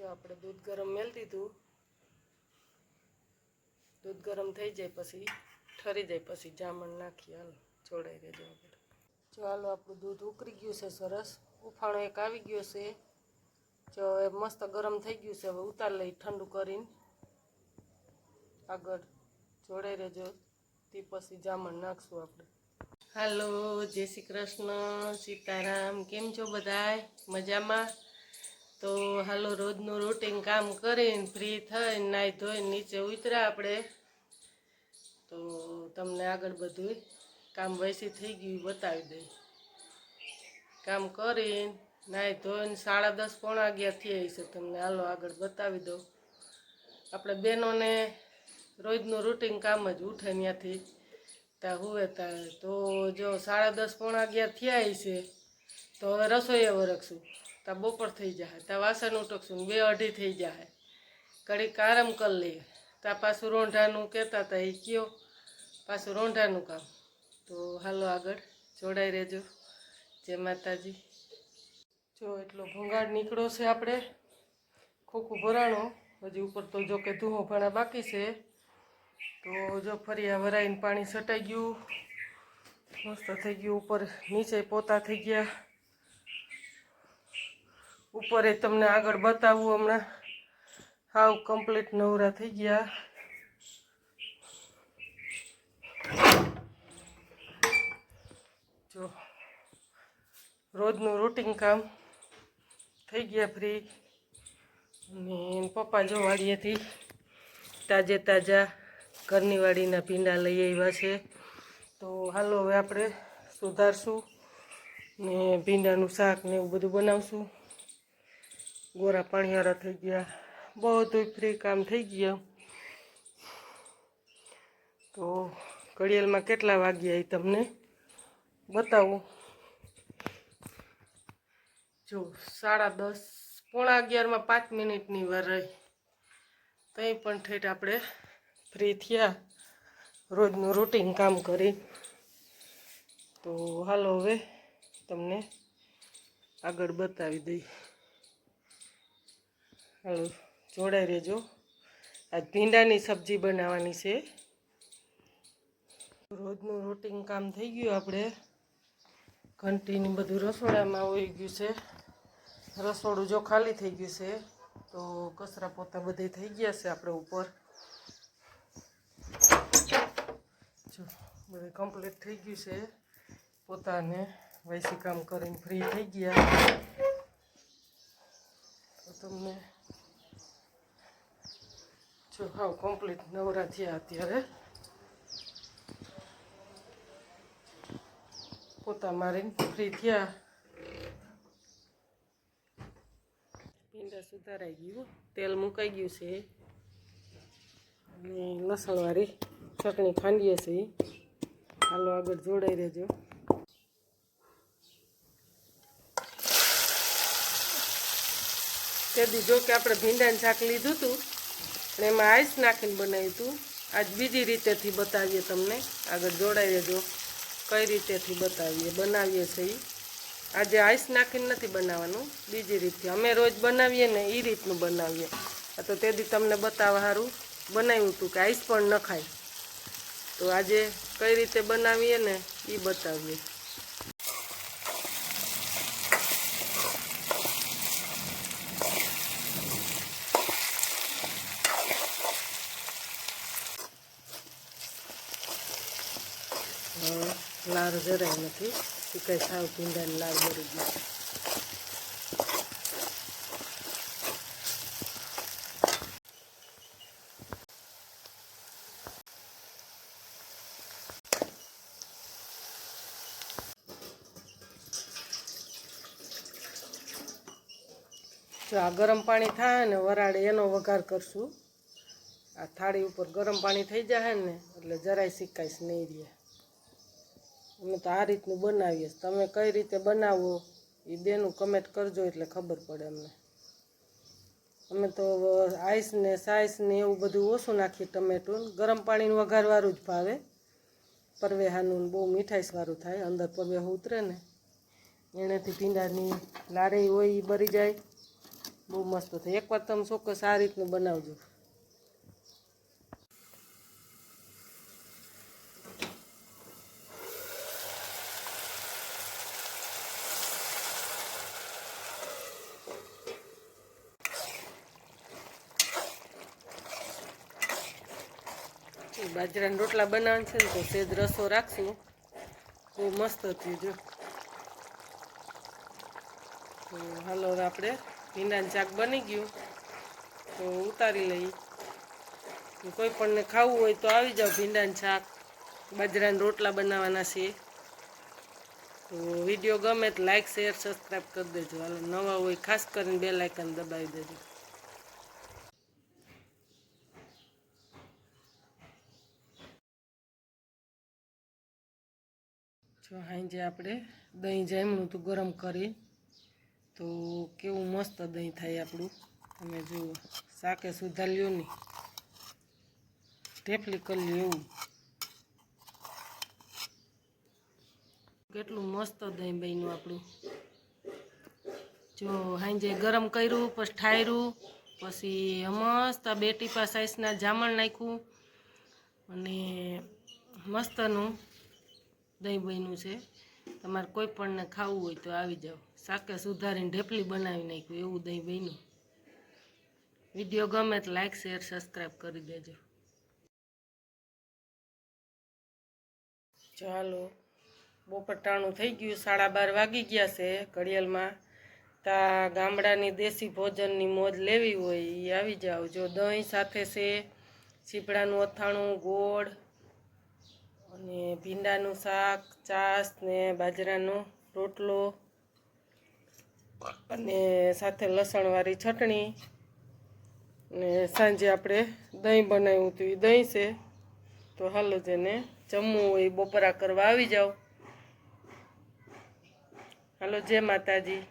જો આપણે દૂધ ગરમ મેળ દીધું દૂધ ગરમ થઈ જાય પછી, ઠરી જાય પછી જામણ નાખી હાલો જોડાઈ દેજો આગળ. જો હાલો આપણું દૂધ ઉકળી ગયું છે સરસ. ઉફાણો એક આવી ગયો છે. જો એ મસ્ત ગરમ થઈ ગયું છે, હવે ઉતાર લઈ ઠંડુ કરીને. આગળ જોડાઈ રહેજો, તે પછી જામણ નાખશું આપણે. હાલો, જય શ્રી કૃષ્ણ, સીતારામ, કેમ છો બધાય? મજામાં? તો હાલો, રોજનું રૂટીન કામ કરીને ફ્રી થઈને નાહી ધોઈને નીચે ઉતર્યા આપણે. તો તમને આગળ બધું કામ વૈસી થઈ ગયું બતાવી દઈ. કામ કરીને નાહી ધોઈને સાડા દસ પોણા અગિયાર થઈ છે તમને હાલો આગળ બતાવી દઉં. આપણે બહેનોને રોજનું રૂટીન કામ જ ઉઠે ત્યાંથી ત્યાં હુવે ત્યાં તો જો સાડા દસ પોણા અગિયાર થયા છે તો હવે રસોઈએ વરખશું ત્યાં બપોર થઈ જાય ત્યાં વાસણ ઉટકશું બે અઢી થઈ જાય ઘડીક આરામ કરી લઈએ. ત્યાં પાછું રોંઢાનું કહેતા હતા એ કયો, પાછું રોંઢાનું કામ. તો હાલો આગળ, જોડાઈ રહેજો. જય માતાજી. જો એટલો ભૂંગાળ નીકળ્યો છે આપણે, ખોખું ભરાણો. હજી ઉપર તો જો કે ધૂહો ભણા બાકી છે. તો જો ફરી આ વરાઈને પાણી છટાઈ ગયું. મસ્ત થઈ ગયું, ઉપર નીચે પોતા થઈ ગયા. ઉપર એ તમને આગળ બતાવું હમણાં. હાવ કમ્પ્લીટ નવરા થઈ ગયા. જો, રોજનું રૂટિન કામ થઈ ગયા ફ્રી અને પપ્પા જો વાડીએથી તાજે તાજા ઘરની વાડીના ભીંડા લઈ આવ્યા છે. તો હાલો હવે આપણે સુધારશું ને ભીંડાનું શાક ને એવું બધું બનાવશું. ગોરા પાણીવાળા થઈ ગયા. બધું ફ્રી કામ થઈ ગયા. તો ઘડિયાળમાં કેટલા વાગ્યા એ તમને બતાવું. જો, સાડા દસ, પોણા અગિયારમાં પાંચ મિનિટની વાર રહી. તઈ પણ ઠેઠ આપણે ફ્રી થયા. રોજનું રૂટીન કામ કરી. તો હાલો હવે તમને આગળ બતાવી દઈ. હાલો જોડાઈ રહેજો. આજ ભીંડાની સબ્જી બનાવવાની છે. રોજનું રૂટિન કામ થઈ ગયું આપણે. ઘંટીની બધું રસોડામાં હોઈ ગયું છે. રસોડું જો ખાલી થઈ ગયું છે, તો કચરા પોતા બધે થઈ ગયા છે આપણે ઉપર. જો, બધું કમ્પ્લીટ થઈ ગયું છે. પોતાને વૈસી કામ કરીને ફ્રી થઈ ગયા. તમને જો હાવ કમ્પ્લીટ નવરા થયા અત્યારે. પોતા મારીને ફ્રી થયા. ભીંડા સુધારાઈ ગયું. તેલ મુકાઈ ગયું છે. અને લસણવાળી ચટણી ખાંડીએ છીએ. હાલો આગળ જોડાઈ રહેજો. તેથી જો કે આપણે ભીંડાનું શાક લીધું હતું અને એમાં આઈસ નાખીને બનાવ્યું હતું. આજ બીજી રીતેથી બતાવીએ તમને. આગળ જોડાવીએ જો કઈ રીતેથી બતાવીએ, બનાવીએ છીએ આજે આઈસ નાખીને નથી બનાવવાનું, બીજી રીતથી. અમે રોજ બનાવીએ ને એ રીતનું બનાવીએ. આ તો તેથી તમને બતાવવા સારું બનાવ્યું હતું કે આઈસ પણ ન ખાય તો આજે કઈ રીતે બનાવીએ ને એ બતાવીએ. લાર જરાય નથી. એ કંઈ સાવ ભીંડાની લાર બળી ગઈ જો આ ગરમ પાણી થાય ને વરાળે એનો વઘાર કરશું. આ થાળી ઉપર ગરમ પાણી થઈ જાય ને એટલે જરાય શીખાઈશ નહીં રહે. અમે તો આ રીતનું બનાવીએ તમે કઈ રીતે બનાવો એ બેનું કમેન્ટ કરજો એટલે ખબર પડે અમને. અમે તો આઈસ ને સાઈસ ને એવું બધું ઓછું નાખીએ ટમેટું ગરમ પાણીનું વઘારવાળું જ ભાવે. પરવેહાનું બહુ મીઠાઈસવાળું થાય. અંદર પરવેહ ઉતરે ને. એનાથી ભીંડાની લારી હોય એ બરી જાય. બહુ મસ્ત થાય. એકવાર તમે ચોક્કસ આ રીતનું બનાવજો. બાજરાના રોટલા બનાવવાના છે ને તો સેજ રસો રાખશું. બહુ મસ્ત હતી જો. તો હાલો આપણે ભીંડાનું શાક બની ગયું. તો ઉતારી લઈ કોઈ પણને ખાવું હોય તો આવી જાઓ ભીંડાનું શાક. બાજરાના રોટલા બનાવવાના છે. તો વીડિયો ગમે તો લાઈક શેર સબસ્ક્રાઈબ કરી દેજો. હાલો, નવા હોય ખાસ કરીને બે લાઇકન દબાવી દેજો. જો હાંજે આપણે દહીં જામ્યું હતું ગરમ કરી. તો કેવું મસ્ત દહીં થાય આપણું. તમે જુઓ, શાકે સુધાર્યું નહીં. ઢેફલી કરી એવું. કેટલું મસ્ત દહીં બન્યું આપણું. જો હાંજે ગરમ કર્યું, પછી ઠાયરું, પછી મસ્ત બે ટીપા સાઈઝના જામણ નાખ્યું. અને મસ્તનું દહીં બન્યું છે. તમારે કોઈ પણને ખાવું હોય તો આવી જાઓ. શાકે સુધારીને ઢેપલી બનાવી નાખ્યું, એવું દહીં બન્યું. વીડિયો ગમે તો લાઈક, શેર, સબસ્ક્રાઈબ કરી દેજો. ચાલો, બપટાણું થઈ ગયું, સાડા બાર વાગી ગયા છે ઘડિયાળમાં. તા ગામડાની દેશી ભોજનની મોજ લેવી હોય એ આવી જાઓ. જો દહીં સાથે છે સીપડાનું અથાણું, ગોળ અને ભીંડાનું શાક ચાસ ને બાજરાનો રોટલો અને સાથે લસણવાળી ચટણી ને સાંજે આપણે દહીં બનાવ્યું હતું. એ દહીં છે. તો હાલો જેને જમવું હોય બપોરા કરવા આવી જાઓ. હાલો, જય માતાજી.